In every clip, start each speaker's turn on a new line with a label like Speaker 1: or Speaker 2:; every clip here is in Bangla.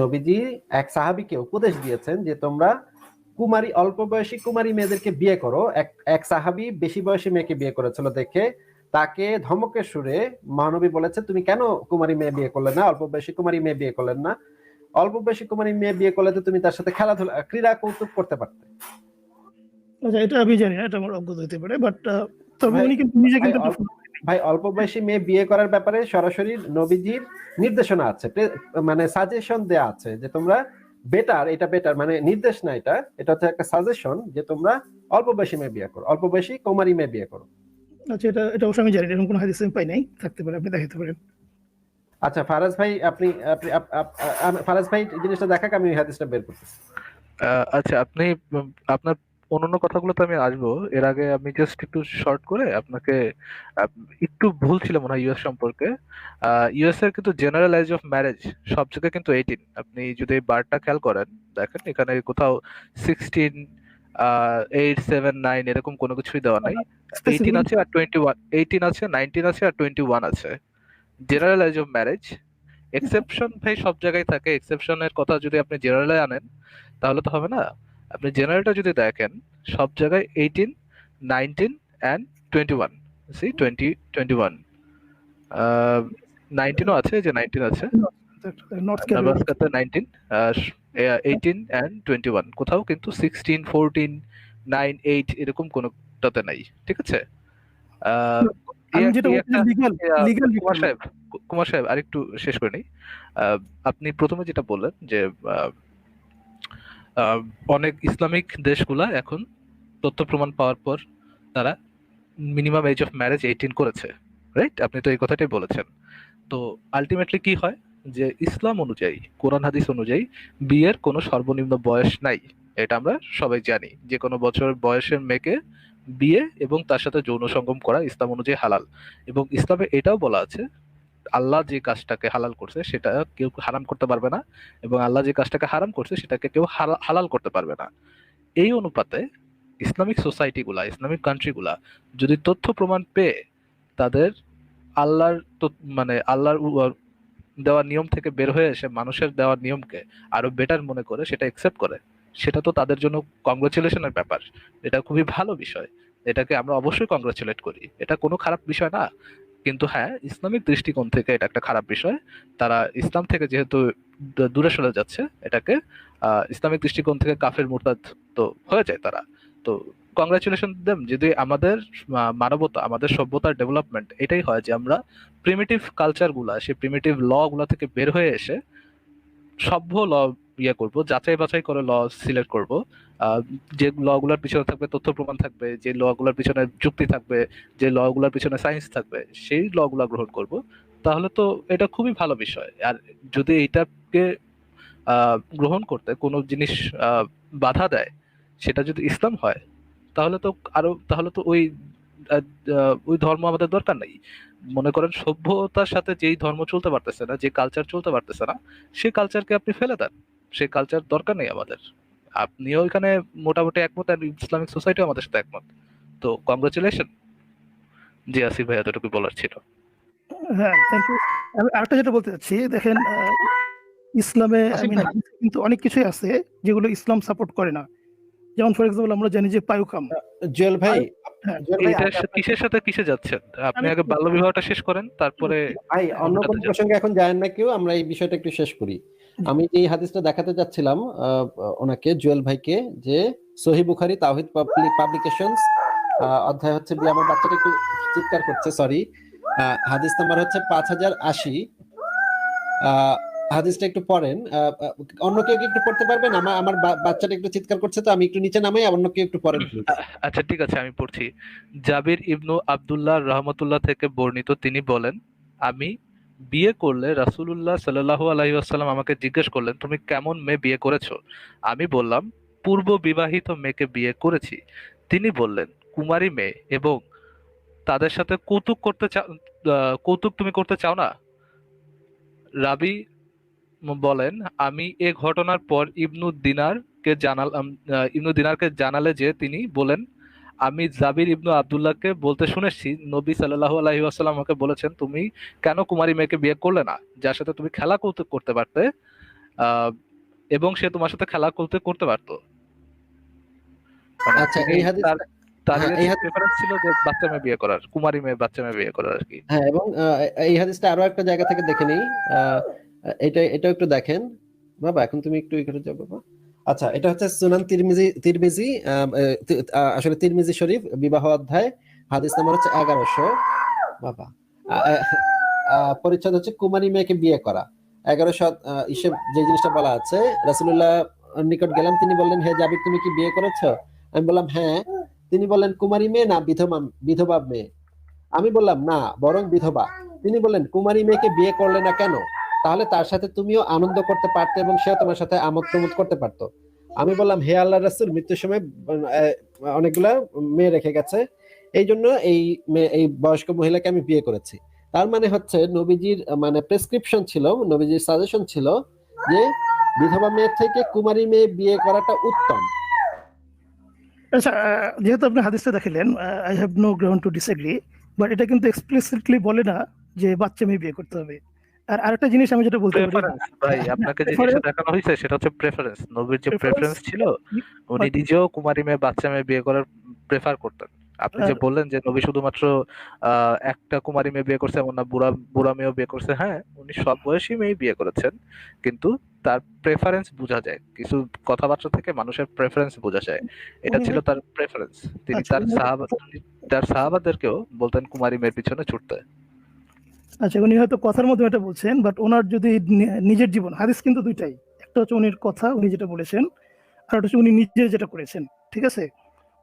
Speaker 1: নবীজি এক সাহাবীকে উপদেশ দিয়েছেন যে তোমরা কুমারী অল্প বয়সী কুমারী মেয়েদেরকে বিয়ে করো। এক এক সাহাবী বেশি বয়সী মেয়েকে বিয়ে করেছিল দেখে তাকে ধমকের সুরে মহানবী বলেছে তুমি কেন কুমারী মেয়ে বিয়ে করলে না? অল্প বয়সী কুমারী মেয়ে বিয়ে করলেন না। অল্প বয়সী কুমারী মেয়ে বিয়ে করলে তো তুমি তার সাথে খেলাধুলা ক্রীড়া কৌতুক করতে পারতে।
Speaker 2: আচ্ছা এটা আমি জানি এটা আমার অজ্ঞতা হতে পারে বাট তবে উনি কিন্তু নিজে কিন্তু
Speaker 1: ভাই অল্প বয়সী মেয়ে বিয়ে করার ব্যাপারে সরাসরি নবীজির নির্দেশনা আছে মানে সাজেশন দেয়া আছে যে তোমরা বেটার এটা বেটার মানে নির্দেশ না এটা এটা হচ্ছে একটা সাজেশন যে তোমরা অল্প বয়সী মেয়ে বিয়ে করো অল্প বয়সী কুমারী মেয়ে বিয়ে করো।
Speaker 2: আচ্ছা এটা এটা অবশ্যই আমি জানি এরকম কোনো হাদিস আমি পাই নাই থাকতে পারে আপনি দেখাতে পারেন।
Speaker 1: আচ্ছা ফারাজ ভাই আপনি আপনি ফারাজ ভাই জিনিসটা দেখাক আমি ওই হাদিসটা বের করতেছি।
Speaker 3: আচ্ছা আপনি আপনার অন্যান্য কথাগুলোতে আমি আসব। এর আগে আমি জাস্ট একটু শর্ট করে আপনাকে একটু ভুল ছিল মনে হয় ইউএস সম্পর্কে। ইউএস এর কিন্তু জেনারেল এজ অফ ম্যারেজ সব জায়গায় কিন্তু এইটিন আপনি যদি বারটা খেয়াল করেন দেখেন এখানে কোথাও সিক্সটিন এইট সেভেন নাইন এরকম কোনো কিছুই দেওয়া নাই। এইটিন আছে আর টোয়েন্টি ওয়ান এইটিন আছে নাইনটিন আছে আর টোয়েন্টি ওয়ান আছে। General age of marriage exception ভাই সব জায়গায় থাকে। এক্সেপশনের কথা যদি আপনি জেনারেলে আনেন তাহলে তো হবে না। আপনি জেনারেলটা যদি দেখেন সব জায়গায় eighteen nineteen and twenty one C twenty twenty one নাইনটিনও আছে যে নাইনটিন আছে।
Speaker 2: North
Speaker 3: নেব্রাস্কাতে nineteen eighteen and twenty one কোথাও কিন্তু সিক্সটিন ফোরটিন নাইন এইট এরকম কোনোটাতে নাই। ঠিক আছে? কুমার সাহেব আরেকটু শেষ করে নিই। আপনি প্রথমে যেটা বললেন যে অনেক ইসলামিক দেশগুলা এখন তথ্য প্রমাণ পাওয়ার পর তারা minimum age of marriage eighteen করেছে রাইট আপনি তো এই কথাটাই বলেছেন। তো আলটিমেটলি কি হয়? যে ইসলাম অনুযায়ী, কোরআন, হাদিস অনুযায়ী বিয়ের কোনো সর্বনিম্ন বয়স নাই, এটা আমরা সবাই জানি। যে কোনো বছর বয়সের মেয়েকে বিয়ে এবং তার সাথে যৌন সঙ্গম করা ইসলাম অনুযায়ী হালাল। এবং ইসলামে এটাও বলা আছে আল্লাহ যে কাজটাকে হালাল করছে, সেটা কেউ হারাম করতে পারবে না এবং আল্লাহ যে কাজটাকে হারাম করছে, সেটাকে কেউ হালাল করতে পারবে না। এই অনুপাতে ইসলামিক সোসাইটিগুলা, ইসলামিক কান্ট্রিগুলা যদি তথ্য প্রমাণ পেয়ে তাদের আল্লাহর মানে আল্লাহর দেওয়া নিয়ম থেকে বের হয়ে এসে মানুষের দেওয়া নিয়মকে আরও বেটার মনে করে, সেটা একসেপ্ট করে, সেটা তো তাদের জন্য কংগ্রেচুলেশনের ব্যাপার। এটা খুবই ভালো বিষয়। এটাকে আমরা অবশ্যই কংগ্রেচুলেট করি। এটা কোনো খারাপ বিষয় না। কিন্তু হ্যাঁ ইসলামিক দৃষ্টিকোণ থেকে এটা একটা খারাপ বিষয়। তারা ইসলাম থেকে যেহেতু দূরে সরে যাচ্ছে, এটাকে ইসলামিক দৃষ্টিকোণ থেকে কাফের মুরতাদ তো হয়ে যায় তারা। তো কংগ্রাচুলেশন দেম যদি আমাদের মানবতা, আমাদের সভ্যতার ডেভেলপমেন্ট এটাই হয় যে আমরা প্রিমিটিভ কালচারগুলা, সেই প্রিমিটিভ ল গুলা থেকে বের হয়ে এসে সভ্য ল ইয়ে করব যাচাই বাছাই করে ল সিলেক্ট করব যে ল গুলার পিছনে থাকবে তথ্য প্রমাণ থাকবে যে ল গুলার পিছনে যুক্তি থাকবে যে ল গুলার পিছনে সায়েন্স থাকবে সেই ল গুলা গ্রহণ করব। তাহলে তো এটা খুবই ভালো বিষয়। আর যদি এইটাকে আহ, গ্রহণ করতে কোনো জিনিস বাধা দেয় সেটা যদি ইসলাম হয় তাহলে তো আরও তাহলে তো ওই ওই ধর্ম আমাদের দরকার নেই। মনে করেন সভ্যতার সাথে যেই ধর্ম চলতে পারতেছে না যে কালচার চলতে পারতেছে না সেই কালচারকে আপনি ফেলে দেন। সেই কালচার দরকার নেই আমাদের। আপনিও এখানে মোটামুটি একমত আর ইসলামিক সোসাইটিও আমাদের সাথে একমত। তো কংগ্রাচুলেশন জি আসিফ ভাই এতটুকু বলার ছিল।
Speaker 2: হ্যাঁ থ্যাংক ইউ আমি আরেকটা যেটা বলতে চাচ্ছি দেখেন ইসলামে কিন্তু অনেক কিছুই আছে যেগুলো ইসলাম সাপোর্ট করে না। যেমন ফর এক্সাম্পল আমরা জানি যে পায়ুকাম।
Speaker 1: জুয়েল ভাই
Speaker 2: হ্যাঁ,
Speaker 3: কিসের সাথে কিসে যাচ্ছেন? আপনি আগে বাল্য বিবাহটা শেষ করেন তারপরে
Speaker 1: ভাই অন্য কোনো প্রসঙ্গে এখন জানেন না কেউ আমরা এই বিষয়টা একটু শেষ করি। আমি এই হাদিসটা দেখাতে যাচ্ছিলাম ওনাকে, জুয়েল ভাইকে, যে সহি বুখারি তাওহিদ পাবলিকেশনস অধ্যায় হচ্ছে আমার বাচ্চাটা একটু চিৎকার করছে সরি হাদিস নাম্বার হচ্ছে পাঁচ হাজার আশি। হাদিসটা একটু পড়েন। অন্য কেউ একটু পড়তে পারবেন? আমার আমার বাচ্চাটা একটু চিৎকার করছে তো, আমি একটু নিচে নামাই অন্য কেউ একটু পড়েন।
Speaker 3: আচ্ছা ঠিক আছে, আমি পড়ছি। জাবির ইবনু আব্দুল্লাহ রহমতুল্লাহ থেকে বর্ণিত তিনি বলেন, আমি বিয়ে করলে রাসূলুল্লাহ সাল্লাল্লাহু আলাইহি আমাকে জিজ্ঞেস করলেন তুমি কেমন মেয়ে বিয়ে করেছ? আমি বললাম পূর্ব বিবাহিত মেয়েকে বিয়ে করেছি। তিনি বললেন কুমারী মেয়ে এবং তাদের সাথে কৌতুক করতে চাও কৌতুক তুমি করতে চাও না? রাবি বলেন আমি এ ঘটনার পর ইবনু দিনারকে জানালাম আহ, ইবনু দিনারকে জানালে যে তিনি বলেন আমি জাবির ইবনু আব্দুল্লাহকে বলতে শুনেছি নবী সাল্লাল্লাহু আলাইহি ওয়াসাল্লাম আমাকে বলেছেন তুমি কেন কুমারী মেয়েকে বিয়ে করলে না? যার সাথে তুমি খেলা কৌতুক করতে পারতে এবং সে তোমার সাথে খেলা করতে করতে পারতো। মানে
Speaker 1: আচ্ছা এই হাদিস হ্যাঁ,
Speaker 3: ছিল যে বাচ্চা মেয়ে বিয়ে করার কুমারী মেয়ে বাচ্চা মেয়ে বিয়ে করার আর কি
Speaker 1: হ্যাঁ এবং এই হাদিসটা আরও একটা জায়গা থেকে দেখে নিই। এটা এটা একটু দেখেন। বাবা এখন তুমি একটু এখানে যাও বাবা। আচ্ছা এটা হচ্ছে সুনান তিরমিজি তিরমিজি আসলে তিরমিজি শরীফ, বিবাহ অধ্যায়, হাদিস নাম্বার হচ্ছে এগারোশো। বাবা পরিচ্ছদ হচ্ছে কুমারী মেয়েকে বিয়ে করা। এগারোশো হিসেব যে জিনিসটা বলা আছে রাসুল্লাহ নিকট গেলাম, তিনি বললেন, হে জাবির, তুমি কি বিয়ে করেছ? আমি বললাম হ্যাঁ। তিনি বললেন, কুমারী মেয়ে না, বিধবা বিধবা মেয়ে? আমি বললাম, না, বরং বিধবা। তিনি বললেন, কুমারী মেয়েকে বিয়ে করলে না কেন? তাহলে তার সাথে তুমিও আনন্দ করতে পারতে এবং সেও তোমার সাথে আমোদ প্রমোদ করতে পারতো। আমি বললাম, হে আল্লাহ রাসুল, মৃত্যুর সময় অনেকগুলা মেয়ে রেখে গেছে। এই জন্য এই এই বয়স্ক মহিলাকে আমি বিয়ে করেছি। তার মানে হচ্ছে নবীজির মানে প্রেসক্রিপশন ছিল, নবীজির সাজেশন ছিল যে বিধবা মেয়ের থেকে কুমারী মেয়ে বিয়ে করাটা উত্তম।
Speaker 2: আচ্ছা যেহেতু আপনি হাদিসটা দেখিলেন I have no ground to disagree but এটা কিন্তু এক্সপ্লিসিটলি বলে না যে বাচ্চা মেয়ে বিয়ে করতে হবে। আর আরেকটা জিনিস আমি যেটা বলতে পারি
Speaker 3: ভাই আপনাকে যে জিনিসটা দেখানো হয়েছে সেটা হচ্ছে প্রেফারেন্স নবীর যে প্রেফারেন্স ছিল উনি নিজেও কুমারী মেয়ে বাচ্চা মেয়ে বিয়ে করার প্রেফার করতেন। আপনি যে বললেন যে নবী শুধুমাত্র একটা কুমারী মেয়ে বিয়ে করছে এমন না বুড়া বুড়া মেয়েও বিয়ে করছে হ্যাঁ উনি সব বয়সী মেয়ে বিয়ে করেছেন কিন্তু তার প্রেফারেন্স বোঝা যায়। কিছু কথাবার্তা থেকে মানুষের প্রেফারেন্স বোঝা যায়। এটা ছিল তার প্রেফারেন্স তিনি
Speaker 2: আচ্ছা,
Speaker 3: তার
Speaker 2: উনি-
Speaker 3: সাহাবা তার সাহাবাদেরকেও বলতেন কুমারী মেয়ের পিছনে ছুটতে।
Speaker 2: আচ্ছা উনি হয়তো কথার মধ্যে এটা বলছেন বাট ওনার যদি নিজের জীবন হাদিস কিন্তু দুইটাই। একটা হচ্ছে উনির কথা উনি যেটা বলেছেন আর হচ্ছে উনি নিজে যেটা করেছেন ঠিক আছে?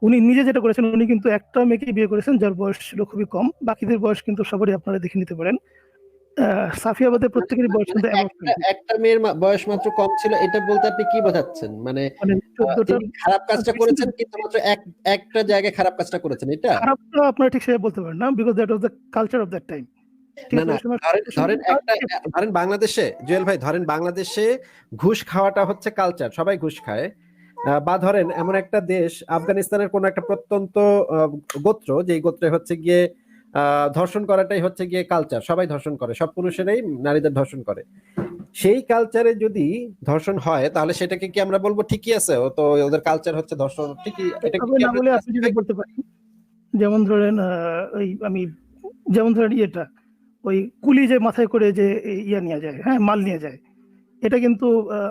Speaker 2: উনি নিজে যেটা করেছেন উনি কিন্তু একটা মেয়েকে বিয়ে করেছেন যার বয়স ছিল খুবই কম বাকিদের বয়স কিন্তু সবারই আপনারা দেখে নিতে পারেন। সাফিয়াবাদের প্রত্যেকেরই বয়স কিন্তু
Speaker 1: একটা মেয়ের বয়স মাত্র কম ছিল এটা বলতে আপনি কি বোঝাচ্ছেন? মানে
Speaker 2: মানে
Speaker 1: খারাপ কাজটা করেছেন কিন্তু মাত্র এক একটা জায়গায় খারাপ কাজটা করেছেন এটা?
Speaker 2: খারাপটা আপনারা ঠিক সেভাবে বলতে পারেন না because that was the culture of that time
Speaker 1: না না ধরেন ধরেন একটা ধরেন বাংলাদেশে জুয়েল ভাই ধরেন বাংলাদেশে ঘুষ খাওয়াটা হচ্ছে কালচার সবাই ঘুষ খায়। বা ধরেন এমন একটা দেশ আফগানিস্তানের কোন একটা প্রত্যন্ত গোত্র যেই গোত্রে হচ্ছে গিয়ে ধর্ষণ করাটাই হচ্ছে গিয়ে কালচার সবাই ধর্ষণ করে সব পুরুষেরাই নারীদের ধর্ষণ করে। সেই কালচারে যদি ধর্ষণ হয় তাহলে সেটাকে কি আমরা বলব ঠিকই আছে? ও তো ওদের কালচার হচ্ছে ধর্ষণ ঠিকই এটা
Speaker 2: যেমন ধরেন ওই আমি যেমন ধরেন ইয়েটা ওই কুলি যে মাথায় করে যে ইয়া নিয়ে যায় হ্যাঁ মাল নিয়ে যায় এটা কিন্তু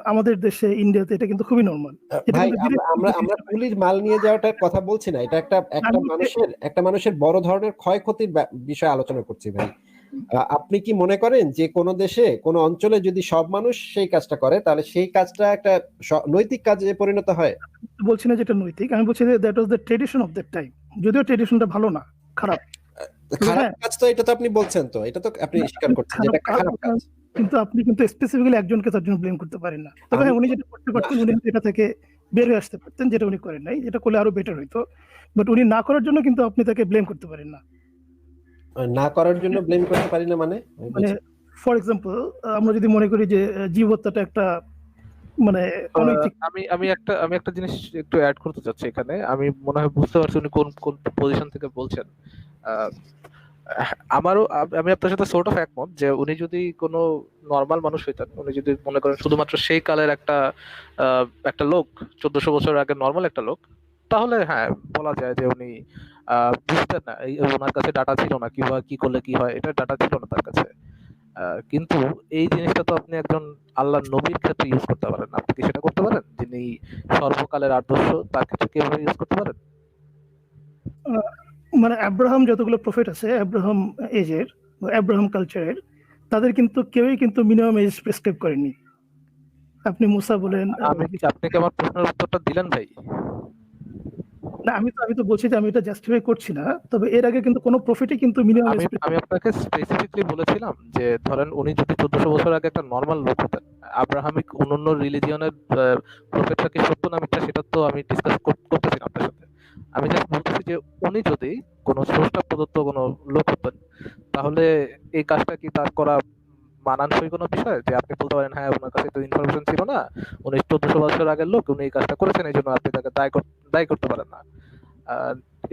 Speaker 2: আমাদের দেশে ইন্ডিয়াতে এটা কিন্তু খুবই নর্মাল
Speaker 1: আমরা- আমরা পুলিশ মাল নিয়ে যাওয়াটার কথা বলছি না এটা একটা একটা মানুষের একটা মানুষের বড় ধরনের ক্ষয়ক্ষতির বিষয়ে আলোচনা করছি ভাই। আপনি কি মনে করেন যে কোন দেশে কোন অঞ্চলে যদি সব মানুষ সেই কাজটা করে তাহলে সেই কাজটা একটা নৈতিক কাজে পরিণত হয়?
Speaker 2: বলছি না যেটা নৈতিক আমি বলছি যে that was the tradition of that time যদিও ট্রেডিশনটা ভালো না খারাপ।
Speaker 1: খারাপ
Speaker 2: হ্যাঁ।
Speaker 1: কাজ তো এটা তো আপনি বলছেন তো এটা তো আপনি স্বীকার করছেন যে এটা একটা খারাপ কাজ।
Speaker 2: কিন্তু আপনি কিন্তু স্পেসিফিক্যালি একজনকে তার জন্য ব্লেম করতে পারেন না। তবে উনি যেটা করতে পারতেন উনি এটা থেকে বের হয়ে আসতে পারতেন যেটা উনি করেন নাই। যেটা করলে আরও বেটার হইতো। বাট উনি না করার জন্য কিন্তু আপনি তাকে ব্লেম করতে পারেন না।
Speaker 1: না করার জন্য ব্লেম করতে পারি না মানে? আমি
Speaker 2: মানে ফর এক্সাম্পল আমরা যদি মনে করি যে জীব হত্যাটা একটা মানে
Speaker 3: আমি আমি একটা আমি একটা জিনিস একটু অ্যাড করতে চাচ্ছি এখানে। আমি মনে হয় বুঝতে পারছি উনি কোন কোন পজিশন থেকে বলছেন। আমারও আমি আপনার সাথে সোর্ট অফ একমত যে উনি যদি কোনো নর্মাল মানুষ হইতেন উনি যদি মনে করেন শুধুমাত্র সেই কালের একটা একটা লোক, চোদ্দশো বছর আগে নর্মাল একটা লোক, তাহলে হ্যাঁ বলা যায় যে উনি বুঝতেন না, এই ওনার কাছে ডাটা ছিল না, কিংবা কি করলে কি হয়, এটা ডাটা ছিল না তার কাছে। কিন্তু এই জিনিসটা তো আপনি একজন আল্লাহ নবীর ক্ষেত্রে ইউজ করতে পারেন আপনি কি সেটা করতে পারেন? যিনি সর্বকালের আদর্শ, তার ক্ষেত্রে কীভাবে ইউজ করতে পারেন?
Speaker 2: মানে আব্রাহাম যতগুলো প্রফেট আছে আব্রাহাম এজের আব্রাহাম কালচারের তাদের কিন্তু কেউই কিন্তু মিনিমাম এজ প্রেসক্রাইব করেনি। আপনি মুসা বলেন
Speaker 3: আমি কি আমার প্রশ্নের উত্তরটা দিলেন ভাই?
Speaker 2: না আমি তো আমি তো বলছি যে আমি এটা জাস্টিফাই করছি না তবে এর আগে কিন্তু কোনো প্রফিটই কিন্তু মিনিমাম
Speaker 3: আমি আমি আপনাকে স্পেসিফিকলি বলেছিলাম যে ধরেন উনি যদি চোদ্দশো বছর আগে একটা নর্মাল লোক হতেন আব্রাহামিক অন্যান্য রিলিজিয়নের প্রফেটটা কি সত্য না মিথ্যা সেটা তো আমি ডিসকাস করতেছি আপনার সাথে। আমি জাস্ট বলতেছি যে উনি যদি কোনো স্রষ্টা প্রদত্ত কোনো লোক হতেন, তাহলে এই কাজটা কি তার করা মানানসই কোনো বিষয়? যে আপনি বলতে পারেন হ্যাঁ ওনার কাছে তো ইনফরমেশন ছিল না, উনি চোদ্দশো বছর আগের লোক, উনি এই কাজটা করেছেন, এই জন্য আপনি তাকে দায় দায়ী করতে পারেন না।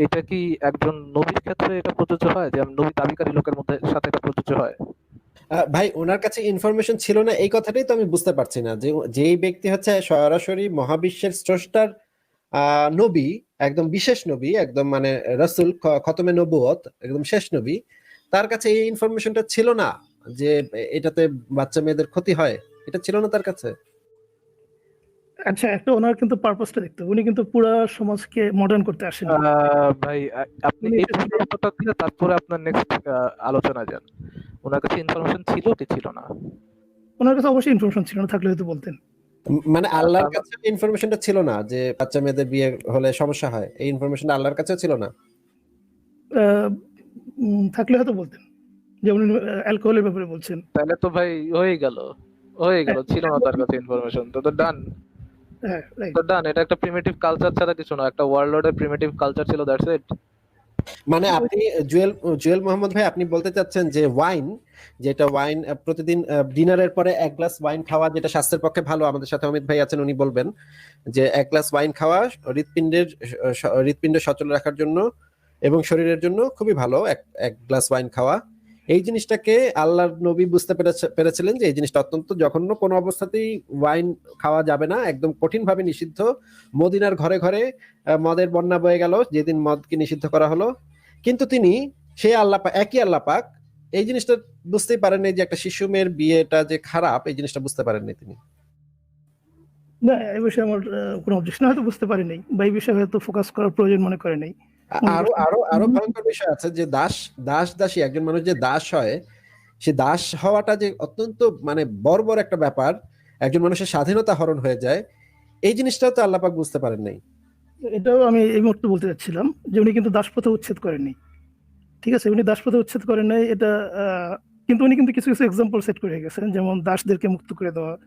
Speaker 3: এটা কি একজন নবীর ক্ষেত্রে এটা প্রযোজ্য হয়? যে নবী দাবিকারী লোকের মধ্যে সাথে এটা প্রযোজ্য হয়?
Speaker 1: ভাই, ওনার কাছে ইনফরমেশন ছিল না, এই কথাটাই তো আমি বুঝতে পারছি না। যে যেই ব্যক্তি হচ্ছে সরাসরি মহাবিশ্বের স্রষ্টার নবী একদম বিশেষ নবী একদম মানে রসুল খতমে নবুয়ত একদম শেষ নবী তার কাছে এই ইনফরমেশনটা ছিল না যে এটাতে বাচ্চা মেয়েদের ক্ষতি হয়। এটা ছিল না তার কাছে।
Speaker 2: আচ্ছা একটা ওনার কিন্তু পারপাসটা দেখতে। উনি কিন্তু পুরা সমাজকে মডার্ন করতে আসেন।
Speaker 3: আহ, ভাই আপনি এই উত্তরটা দিলে তারপরে আপনার নেক্সট আলোচনা যান। ওনার কাছে ইনফরমেশন ছিল কি ছিল না?
Speaker 2: ওনার কাছে অবশ্যই ইনফরমেশন ছিল না থাকলে হয়তো বলতেন।
Speaker 1: মানে আল্লাহর
Speaker 3: আচ্ছা।
Speaker 1: কাছে ইনফরমেশনটা ছিল না যে বাচ্চা মেয়েদের বিয়ে হলে সমস্যা হয়? এই ইনফরমেশনটা আল্লাহর কাছে ছিল না?
Speaker 2: আহ, থাকলে হয়তো বলতেন। যেমন অ্যালকোহলের ব্যাপারে বলছেন।
Speaker 3: তাহলে তো ভাই হয়ে গেল। হয়ে গেল ছিল না তার কাছে ইনফরমেশন তো তো ডান
Speaker 2: হ্যাঁ রাইট
Speaker 3: তো ডান এটা একটা প্রিমিটিভ কালচার ছাড়া কিছু না একটা ওয়ার্ল্ডের প্রিমিটিভ কালচার ছিল দ্যাটস ইট
Speaker 1: মানে আপনি, জুয়েল জুয়েল মোহাম্মদ ভাই, আপনি বলতে চাচ্ছেন যে ওয়াইন যেটা ওয়াইন প্রতিদিন ডিনারের পরে এক গ্লাস ওয়াইন খাওয়া যেটা স্বাস্থ্যের পক্ষে ভালো, আমাদের সাথে অমিত ভাই আছেন, উনি বলবেন যে এক গ্লাস ওয়াইন খাওয়া হৃৎপিণ্ডের হৃৎপিণ্ড সচল রাখার জন্য এবং শরীরের জন্য খুবই ভালো, এক এক গ্লাস ওয়াইন খাওয়া। এই জিনিসটাকে আল্লাহর নবী বুঝতে পেরেছে- পেরেছিলেন যে এই জিনিসটা অত্যন্ত জঘন্য। কোনো অবস্থাতেই ওয়াইন খাওয়া যাবে না, একদম কঠিনভাবে নিষিদ্ধ। মদিনার ঘরে ঘরে মদের বন্যা বয়ে গেল, যেদিন মদকে নিষিদ্ধ করা হলো। কিন্তু তিনি, সেই আল্লাহ একই আল্লাহ পাক, এই জিনিসটা বুঝতেই পারেননি যে একটা শিশু মেয়ের বিয়েটা যে খারাপ, এই জিনিসটা বুঝতে পারেননি তিনি।
Speaker 2: না এই বিষয়ে আমার কোনো অবজেকশন হয়তো বুঝতে পারিনি বা এই বিষয়ে হয়তো ফোকাস করার প্রয়োজন মনে করে নাই।
Speaker 1: আরও আরও আরও ভয়ঙ্কর বিষয় আছে যে দাস দাস দাসী একজন মানুষ যে দাস হয় সে দাস হওয়াটা যে অত্যন্ত মানে বর্বর একটা ব্যাপার একজন মানুষের স্বাধীনতা হরণ হয়ে যায় এই তো আল্লাহ পাক বুঝতে পারেন নাই।
Speaker 2: এটাও আমি এই মুহূর্তে বলতে চাচ্ছিলাম যে উনি কিন্তু দাসপ্রথা উচ্ছেদ করেননি। ঠিক আছে উনি দাসপ্রথা উচ্ছেদ করেন নাই এটা কিন্তু উনি কিন্তু কিছু কিছু এক্সাম্পল সেট করে গেছেন যেমন দাসদেরকে মুক্ত করে দেওয়া।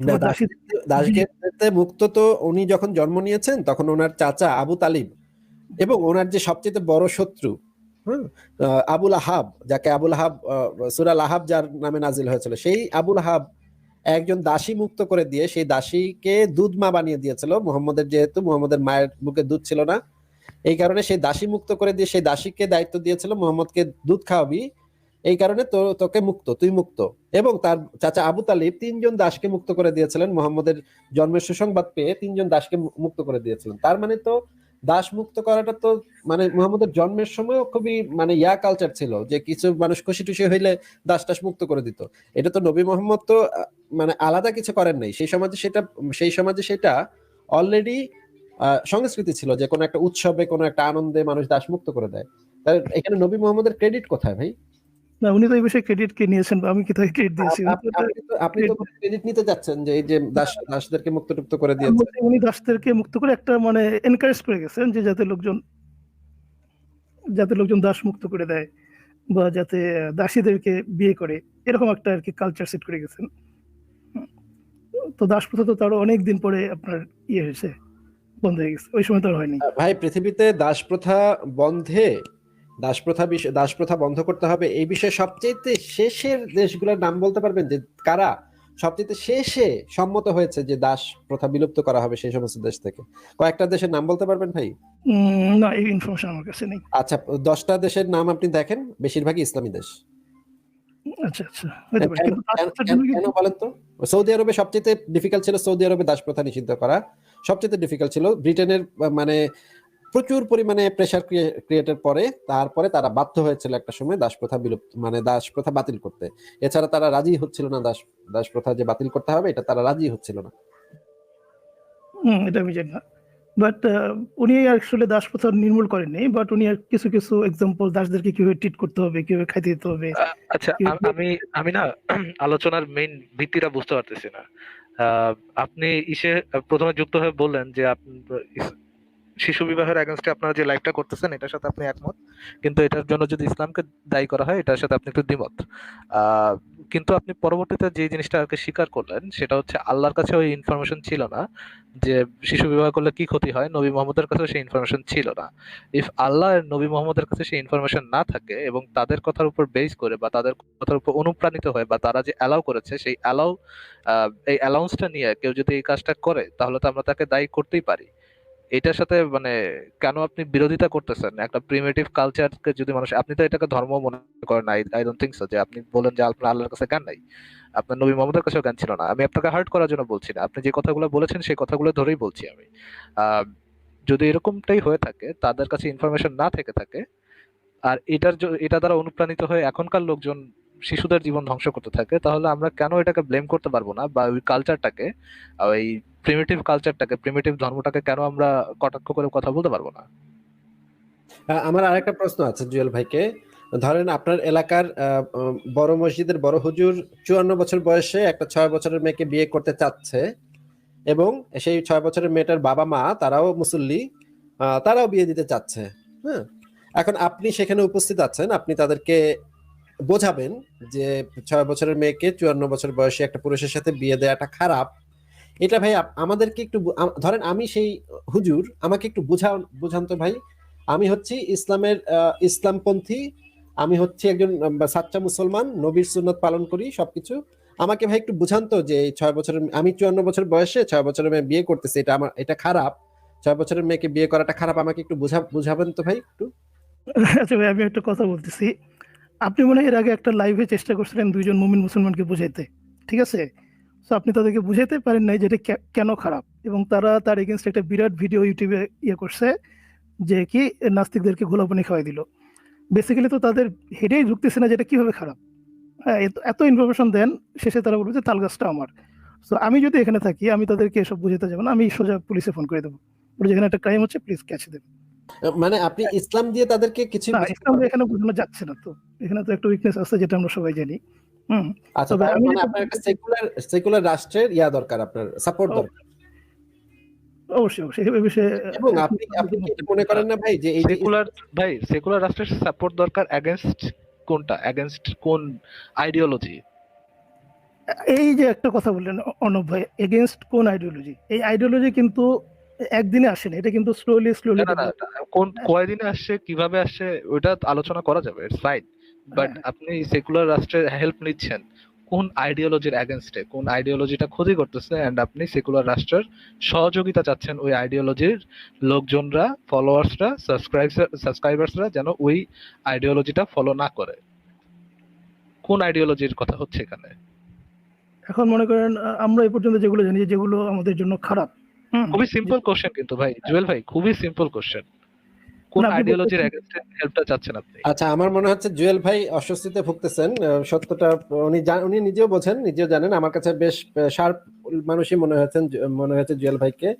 Speaker 1: না,
Speaker 2: বা
Speaker 1: দাস
Speaker 2: দাসী
Speaker 1: দাসগেরতে মুক্ত তো উনি যখন জন্ম নিয়েছেন তখন ওনার চাচা আবু তালিব এবং ওনার যে সবচেয়ে বড় শত্রু আবুল আহাব, যাকে আবুল আহাব সুরাল আহাব যার নামে নাজিল হয়েছিল, সেই আবুল আহাব একজন দাসী মুক্ত করে দিয়ে সেই দাসীকে দুধ মা বানিয়ে দিয়েছিল। মোহাম্মদের যেহেতু, মোহাম্মদের মায়ের বুকে দুধ ছিল না। এই কারণে সেই দাসী মুক্ত করে দিয়ে সেই দাসীকে দায়িত্ব দিয়েছিল, মোহাম্মদকে দুধ খাওয়াবি। এই কারণে তো, তোকে মুক্ত, তুই মুক্ত। এবং তার চাচা আবু তালিব তিনজন দাসকে মুক্ত করে দিয়েছিলেন। মোহাম্মদের জন্মের সুসংবাদ পেয়ে তিনজন দাসকে মুক্ত করে দিয়েছিলেন। তার মানে তো দাস মুক্ত করাটা তো মানে মোহাম্মদের জন্মের সময়ও খুবই মানে ইয়া কালচার ছিল, যে কিছু মানুষ খুশি টুসি হইলে দাস টাস মুক্ত করে দিত। এটা তো নবী মোহাম্মদ তো মানে আলাদা কিছু করেন নাই। সেই সমাজে সেটা, সেই সমাজে সেটা অলরেডি সংস্কৃতি ছিল যে কোনো একটা উৎসবে কোনো একটা আনন্দে মানুষ দাস মুক্ত করে দেয়। তাহলে এখানে নবী মোহাম্মদের ক্রেডিট কোথায় ভাই?
Speaker 2: না উনি তো এই বিষয়ে ক্রেডিট কে নিয়েছেন বা আমি কি তাকে ক্রেডিট দিয়েছি?
Speaker 1: আপ- আপ- আপনি তো ক্রেডিট নিতে যাচ্ছেন যে এই যে দাস দাসদেরকে করে দিয়েছে
Speaker 2: বলতে উনি দাসদেরকে মুক্ত করে একটা মানে এনকারেজ করে গেছেন যে যাতে লোকজন যাতে লোকজন দাস মুক্ত করে দেয় বা যাতে দাসীদেরকে বিয়ে করে এরকম একটা আর কি কালচার সেট করে গেছেন। তো দাস প্রথা তো তারও অনেক দিন পরে আপনার ইয়ে হয়েছে বন্ধ হয়ে গেছে ওই সময় তো হয়নি।
Speaker 1: ভাই পৃথিবীতে দাস প্রথা বন্ধে দাস প্রথা বিষয় দাস বন্ধ করতে হবে। এই বিষয়ে সবচেয়ে শেষের দেশগুলোর নাম বলতে পারবেন যে কারা? সবচেয়ে শেষে সম্মত হয়েছে যে দাস প্রথা বিলুপ্ত করা হবে সেই সমস্ত দেশ থেকে। কয়েকটা দেশের নাম বলতে পারবেন ভাই?
Speaker 2: না এই ইনফরমেশন আমার কাছে নেই।
Speaker 1: আচ্ছা দশটা দেশের নাম আপনি দেখেন বেশিরভাগই ইসলামী দেশ।
Speaker 2: আচ্ছা আচ্ছা
Speaker 1: কেন- বলেন তো? সৌদি আরবে সবচেয়ে ডিফিকাল্ট ছিল সৌদি আরবে দাস প্রথা নিষিদ্ধ করা। সবচেয়ে ডিফিকাল্ট ছিল। ব্রিটেনের মানে প্রচুর পরিমাণে প্রেসার ক্রিয়েটের পরে তারপরে তারা বাধ্য হয়েছিল একটা সময় দাস প্রথা বিলুপ্ত মানে দাস প্রথা বাতিল করতে। এছাড়া তারা রাজি হচ্ছিল না দাস দাস প্রথা যে বাতিল করতে হবে এটা তারা রাজি হচ্ছিল না।
Speaker 2: এটা আমি জানি না। বাট উনি আসলে দাস প্রথা নির্মূল করেননি বাট উনি আর কিছু কিছু এক্সাম্পল দাসদেরকে কীভাবে ট্রিট করতে হবে কীভাবে খাইতে দিতে হবে
Speaker 3: আচ্ছা আমি আমি না আলোচনার মেইন ভিত্তিটা বুঝতে পারতেছি না। আহ, আপনি ইসে প্রথমে যুক্ত হয়ে বললেন যে আপনি শিশু বিবাহের এগেনস্টে আপনারা যে লাইকটা করতেছেন, এটার সাথে আপনি একমত। কিন্তু এটার জন্য যদি ইসলামকে দায়ী করা হয়, এটার সাথে আপনি একটু দ্বিমত। কিন্তু আপনি পরবর্তীতে যে জিনিসটা আর কি স্বীকার করলেন, সেটা হচ্ছে আল্লাহর কাছে ওই ইনফরমেশন ছিল না যে শিশু বিবাহ করলে কি ক্ষতি হয়, নবী মোহাম্মদের কাছে সেই ইনফরমেশন ছিল না। ইফ আল্লাহ নবী মোহাম্মদের কাছে সেই ইনফরমেশন না থাকে এবং তাদের কথার উপর বেস করে বা তাদের কথার উপর অনুপ্রাণিত হয়ে বা তারা যে অ্যালাউ করেছে, সেই অ্যালাউ এই অ্যালাউন্সটা নিয়ে কেউ যদি এই কাজটা করে, তাহলে তো আমরা তাকে দায়ী করতেই পারি। এটার সাথে মানে কেন আপনি বিরোধিতা করতেছেন? একটা প্রিমেটিভ কালচারকে যদি মানুষ, আপনি তো এটাকে ধর্ম মনে করেন I I don't think so যে আপনি বলেন যে আপনার আল্লাহর কাছে জ্ঞান নাই, আপনার নবী মোহাম্মদের কাছেও জ্ঞান ছিল না। আমি আপনাকে হার্ট করার জন্য বলছি না, আপনি যে কথাগুলো বলেছেন সেই কথাগুলো ধরেই বলছি আমি। যদি এরকমটাই হয়ে থাকে, তাদের কাছে ইনফরমেশন না থেকে থাকে, আর এটার এটা দ্বারা অনুপ্রাণিত হয়ে এখনকার লোকজন শিশুদের জীবন ধ্বংস করতে থাকে, তাহলে আমরা কেন এটাকে ব্লেম করতে পারব না? বা ওই কালচারটাকে ওই প্রিমিটিভ কালচারটাকে প্রিমিটিভ ধর্মটাকে কেন আমরা কটাক্ষ করে কথা বলতে পারব না?
Speaker 1: আমার আরেকটা প্রশ্ন আছে জুয়েল ভাইকে। ধরেন আপনার এলাকার বড় মসজিদের বড় হুজুর চুয়ান্ন বছর বয়সে একটা ছয় বছরের মেয়েকে বিয়ে করতে চাচ্ছে এবং সেই ছয় বছরের মেয়েটার বাবা মা, তারাও মুসল্লি তারাও বিয়ে দিতে চাচ্ছে হ্যাঁ? এখন আপনি সেখানে উপস্থিত আছেন, আপনি তাদেরকে বোঝাবেন যে ছয় বছরের মেয়েকে চুয়ান্ন বছর বয়সে একটা পুরুষের সাথে বিয়ে দেওয়াটা খারাপ। এটা ভাই আমাদেরকে একটু ধরেন আমি সেই হুজুর, আমাকে একটু বুঝাও বুঝান তো ভাই। আমি হচ্ছি ইসলামের ইসলামপন্থী। আমি হচ্ছি একজন সাচ্চা মুসলমান, নবীর সুন্নত পালন করি সবকিছু। আমাকে ভাই একটু বুঝান তো যে ছয় বছরের আমি চুয়ান্ন বছর বয়সে ছয় বছরের মেয়ে বিয়ে করতেছি, এটা আমার, এটা খারাপ। ছয় বছরের মেয়েকে বিয়ে করাটা খারাপ, আমাকে একটু বুঝা বুঝাবেন তো ভাই একটু?
Speaker 2: আচ্ছা ভাই, আমি একটা কথা বলতেছি। আপনি মনে হয় এর আগে একটা লাইভে চেষ্টা করছিলেন দুইজন মুমিন মুসলমানকে বুঝাইতে ঠিক আছে? তো আপনি তাদেরকে বুঝাইতে পারেন নাই যে এটা কেন খারাপ এবং তারা তার এগেনস্ট একটা বিরাট ভিডিও ইউটিউবে ইয়ে করছে যে কি নাস্তিকদেরকে ঘোলাপানি খাওয়াই দিল। বেসিক্যালি তো তাদের হেডেই ঢুকতেছে না যে এটা কীভাবে খারাপ। হ্যাঁ এত- ইনফরমেশন দেন শেষে তারা বলবে যে তাল গাছটা আমার। সো আমি যদি এখানে থাকি আমি তাদেরকে এসব বুঝাতে যাব না আমি সোজা পুলিশে ফোন করে দেবো। যেখানে একটা ক্রাইম হচ্ছে প্লিজ ক্যাচ দেবে।
Speaker 1: আহ, মানে আপনি ইসলাম দিয়ে তাদেরকে কিছু
Speaker 2: ইসলাম এখানে বোঝানো যাচ্ছে না তো। এখানে তো একটা উইকনেস আছে যেটা আমরা সবাই জানি। হুম
Speaker 1: আচ্ছা
Speaker 2: তবে আমি
Speaker 1: মানে আপনার একটা সেকুলার সেকুলার রাষ্ট্রের ইয়া দরকার আপনার সাপোর্ট দরকার।
Speaker 2: অবশ্যই অবশ্যই এই বিষয়ে
Speaker 1: এবং আপনি আপনি কি মনে করেন না ভাই যে এই
Speaker 3: সেকুলার ভাই সেকুলার রাষ্ট্রের সাপোর্ট দরকার এগেনস্ট কোনটা? এগেনস্ট কোন আইডিওলজি
Speaker 2: এই যে একটা কথা বললেন অ- অর্ণব ভাই এগেনস্ট কোন আইডিওলজি এই আইডিওলজি কিন্তু একদিনে আসে না এটা কিন্তু স্লোলি স্লোলি
Speaker 3: কোন কয়দিনে আসছে কীভাবে আসছে ওটা আলোচনা করা যাবে ইটস ফাইন বাট
Speaker 2: হ্যাঁ।
Speaker 3: আপনি সেকুলার রাষ্ট্রের হেল্প নিচ্ছেন কোন আইডিওলজির এগেনস্টে কোন আইডিওলজিটা ক্ষতি করতেছে এন্ড আপনি সেকুলার রাষ্ট্রের সহযোগিতা চাচ্ছেন ওই আইডিওলজির লোকজনরা ফলোয়ার্সরা সাবস্ক্রাইব সাবস্ক্রাইবার্সরা যেন ওই আইডিওলজিটা ফলো না করে। কোন আইডিওলজির কথা হচ্ছে এখানে?
Speaker 2: এখন মনে করেন আমরা এই পর্যন্ত যেগুলো জানি যেগুলো আমাদের জন্য খারাপ
Speaker 3: খুবই সিম্পল কোশ্চেন কিন্তু ভাই। জুয়েল ভাই খুবই সিম্পল কোশ্চেন কোন আইডিওলজির
Speaker 2: বলতেছেন-
Speaker 3: হেল্পটা চাচ্ছেন আপনি?
Speaker 1: আচ্ছা আমার মনে হচ্ছে জুয়েল ভাই অস্বস্তিতে ভুগতেছেন। সত্যটা উনি উনি নিজেও বোঝেন নিজেও জানেন। আমার কাছে বেশ শার্প মানুষই মনে হয়েছে মনে হয়েছে জুয়েল ভাইকে।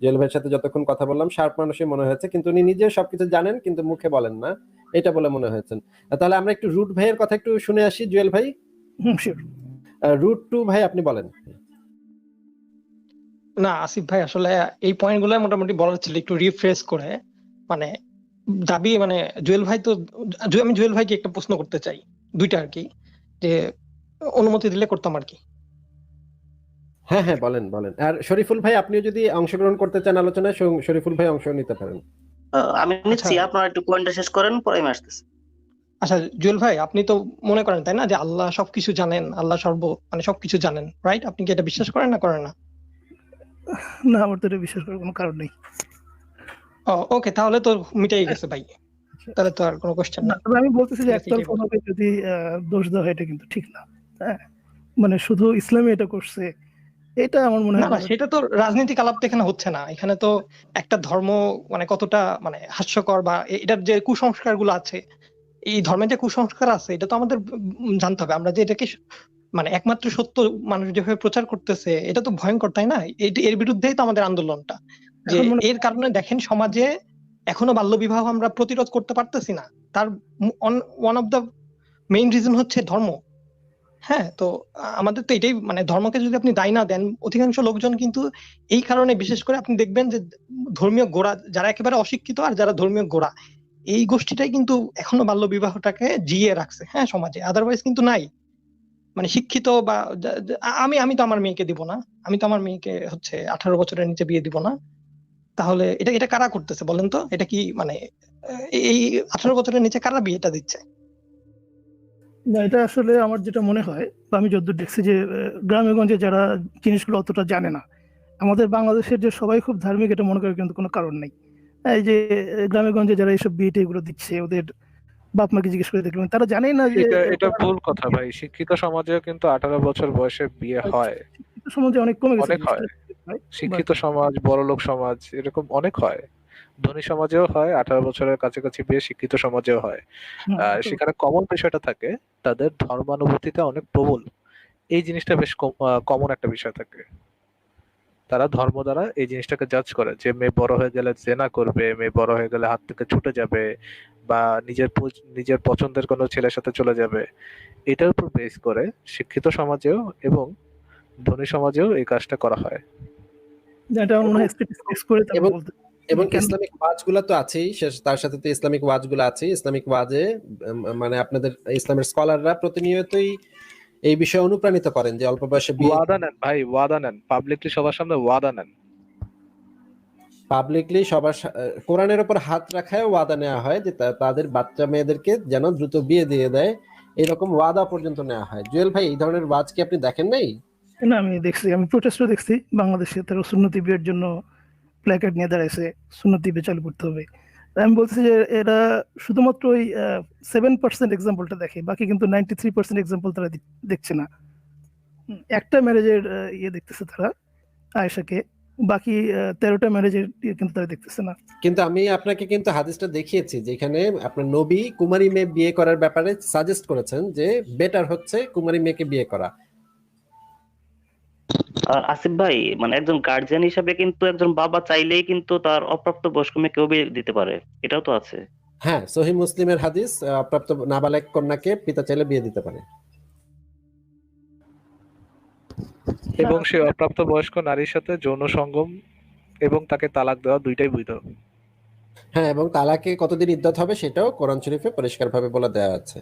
Speaker 1: জুয়েল ভাইয়ের সাথে যতক্ষণ কথা বললাম শার্প মানুষই মনে হয়েছে। কিন্তু উনি নিজেও সবকিছু জানেন কিন্তু মুখে বলেন না। এটা বলে মনে হয়েছেন। তাহলে আমরা একটু রুট ভাইয়ের কথা একটু শুনে আসি জুয়েল ভাই। রুট টু ভাই আপনি বলেন।
Speaker 4: না আসিফ ভাই আসলে এই পয়েন্টগুলো মোটামুটি বলার ছিল একটু রিফ্রেশ করে। মানে দাবি মানে জুয়েল ভাই তো আমি জুয়েল ভাইকে একটা প্রশ্ন করতে চাই দুইটা আর কি যে অনুমতি দিলে করতাম আর কি।
Speaker 1: হ্যাঁ হ্যাঁ বলেন বলেন। আর শরীফুল ভাই আপনিও যদি অংশগ্রহণ করতে চান আলোচনায় শরীফুল ভাই অংশ নিতে পারেন।
Speaker 5: আমি নিচ্ছি
Speaker 4: আচ্ছা।
Speaker 5: আপনারা একটু পয়েন্টটা শেষ করেন পরে আমি আসতেছি।
Speaker 4: আচ্ছা জুয়েল ভাই আপনি তো মনে করেন তাই না? যে আল্লাহ সবকিছু জানেন আল্লাহ সর্ব মানে সবকিছু জানেন রাইট আপনি কি এটা বিশ্বাস করেন না করেন না?
Speaker 2: না আমার তো এটা বিশ্বাস করার কোনো কারণ নেই।
Speaker 4: ওকে তাহলে তো মিটাই গেছে ভাই। তাহলে তো আর কোনো কোশ্চেন
Speaker 2: না তবে আমি বলতেছি যে একতরফা ভাবে যদি দোষ দেওয়া হয় এটা কিন্তু ঠিক না। হ্যাঁ? মানে শুধু ইসলামে এটা করছে এটা আমার মনে হয়
Speaker 4: না সেটা তো রাজনৈতিক আলাপ তো এখানে হচ্ছে না। এখানে তো একটা ধর্ম মানে কতটা মানে হাস্যকর বা এটার যে কুসংস্কারগুলো আছে এই ধর্মের যে কুসংস্কার আছে এটা তো আমাদের জানতে হবে। আমরা যে এটাকে মানে একমাত্র সত্য মানুষ যেভাবে প্রচার করতেছে এটা তো ভয়ঙ্কর তাই না? এর বিরুদ্ধেই তো আমাদের আন্দোলনটা। যে এর কারণে দেখেন সমাজে এখনও বাল্য বিবাহ আমরা প্রতিরোধ করতে পারতেছি না। তার one of the main reason হচ্ছে ধর্ম। হ্যাঁ তো আমাদের তো এটাই মানে ধর্মকে যদি আপনি দায় না দেন অধিকাংশ লোকজন কিন্তু এই কারণে বিশেষ করে আপনি দেখবেন যে ধর্মীয় গোড়া যারা একেবারে অশিক্ষিত আর যারা ধর্মীয় গোড়া এই গোষ্ঠীটাই কিন্তু এখনও বাল্য বিবাহটাকে জিয়ে রাখছে হ্যাঁ সমাজে। আদারওয়াইজ কিন্তু নাই। মানে শিক্ষিত বা আমি আমি তো আমার মেয়েকে দিব না। আমি তো আমার মেয়েকে হচ্ছে আঠারো বছরের নিচে বিয়ে দিব না। তাহলে এটা এটা কারা করতেছে বলেন তো? এটা কি মানে এই আঠারো বছরের নিচে কারা বিয়েটা দিচ্ছে?
Speaker 2: না, এটা আসলে আমার যেটা মনে হয়, বা আমি যতদূর দেখছি যে গ্রামে গঞ্জে যারা জিনিসগুলো অতটা জানে না, আমাদের বাংলাদেশের যে সবাই খুব ধার্মিক, এটা মনে করার কিন্তু কোনো কারণ নেই। এই যে গ্রামে গঞ্জে যারা এইসব বিয়েটা এগুলো দিচ্ছে, ওদের বাপ মাকে জিজ্ঞেস করে দেখবেন তারা জানেই না যে
Speaker 3: এটা ভুল কথা ভাই। শিক্ষিত সমাজেও কিন্তু আঠারো বছর বয়সে বিয়ে হয়।
Speaker 2: সমাজে অনেক কমে গেছে
Speaker 3: অনেক হয়। শিক্ষিত সমাজ বড়লোক সমাজ এরকম অনেক হয়। ধনী সমাজেও হয় আঠারো বছরের কাছাকাছি বিয়ে শিক্ষিত সমাজেও হয়। সেখানে কমন বিষয়টা থাকে তাদের ধর্মানুভূতিটা অনেক প্রবল। এই জিনিসটা বেশ কমন একটা বিষয় থাকে। তারা ধর্ম দ্বারা এই জিনিসটাকে জাজ করে যে মেয়ে বড় হয়ে গেলে জেনা করবে মেয়ে বড় হয়ে গেলে হাত থেকে ছুটে যাবে বা নিজের নিজের পছন্দের কোনো ছেলের সাথে চলে যাবে এটার উপর বেস করে শিক্ষিত সমাজেও এবং ধনী সমাজেও এই কাজটা করা হয়
Speaker 1: এবং-
Speaker 2: বলতে
Speaker 1: এবং
Speaker 2: কেন?
Speaker 1: ইসলামিক ওয়াজগুলো তো আছেই তার সাথে তো ইসলামিক ওয়াজগুলো আছে ইসলামিক ওয়াজে মানে আপনাদের ইসলামের স্কলাররা প্রতিনিয়তই এই বিষয়ে অনুপ্রাণিত করেন যে অল্প বয়সে
Speaker 3: ওয়াদা নেন ভাই ওয়াদা নেন। পাবলিকলি সবার সামনে ওয়াদা নেন।
Speaker 1: পাবলিকলি সবার কোরআনের উপর হাত রাখায় ওয়াদা নেওয়া হয় যে তাদের বাচ্চা মেয়েদেরকে যেন দ্রুত বিয়ে দিয়ে দেয়। এরকম ওয়াদা পর্যন্ত নেওয়া হয়। জুয়েল ভাই এই ধরনের ওয়াজ কি আপনি দেখেন নাই?
Speaker 2: না আমি দেখছি। আমি প্রোটেস্টও দেখছি। বাংলাদেশে তারা সুন্নতি বিয়ের জন্য প্ল্যাকার্ড নিয়ে দাঁড়াইছে। সুন্নতি বিয়ে চালু করতে হবে। আমি বলছি যে এরা শুধুমাত্র ওই সেভেন পার্সেন্ট এক্সাম্পলটা দেখে, বাকি কিন্তু নাইনটি থ্রি পার্সেন্ট এক্সাম্পল তারা দেখছে না। একটা ম্যারেজের ইয়ে দেখতেছে তারা, আয়েশাকে, বাকি তেরোটা ম্যারেজের ইয়ে কিন্তু তারা দেখতেছে না।
Speaker 1: কিন্তু আমি আপনাকে কিন্তু হাদিসটা দেখিয়েছি, যেখানে আপনার নবী কুমারী মেয়ে বিয়ে করার ব্যাপারে সাজেস্ট করেছেন যে বেটার হচ্ছে কুমারী মেয়েকে বিয়ে করা।
Speaker 5: আর আসিফ ভাই মানে একজন গার্জিয়ান হিসাবে কিন্তু একজন বাবা চাইলেই কিন্তু তার অপ্রাপ্ত বয়স্ক মেয়েকেও বিয়ে দিতে পারে। এটাও তো আছে।
Speaker 1: হ্যাঁ সহি মুসলিমের হাদিস অপ্রাপ্ত নাবালেক কন্যাকে পিতা চাইলে বিয়ে দিতে পারে।
Speaker 3: এবং সে অপ্রাপ্ত বয়স্ক নারীর সাথে যৌন সঙ্গম এবং তাকে তালাক দেওয়া দুইটাই বৈধ।
Speaker 1: হ্যাঁ এবং তালাকে কতদিন ইদ্যত হবে সেটাও কোরআন শরীফে পরিষ্কারভাবে বলে দেওয়া আছে।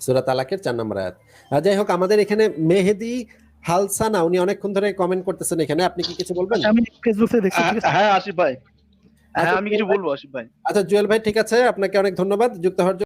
Speaker 1: সূরা তালাকের চার নম্বর আয়াত। আর যাই হোক আমাদের এখানে মেহেদি হালসানা উনি অনেকক্ষণ ধরে কমেন্ট করতেছেন এখানে আপনি কি কিছু বলবেন?
Speaker 2: আমি ফেসবুকে দেখছি
Speaker 6: হ্যাঁ আসিফ ভাই। হ্যাঁ
Speaker 1: আচ্ছা,
Speaker 6: আমি কিছু বলব আসিফ ভাই।
Speaker 1: আচ্ছা জুয়েল ভাই ঠিক আছে আপনাকে অনেক ধন্যবাদ যুক্ত হওয়ার।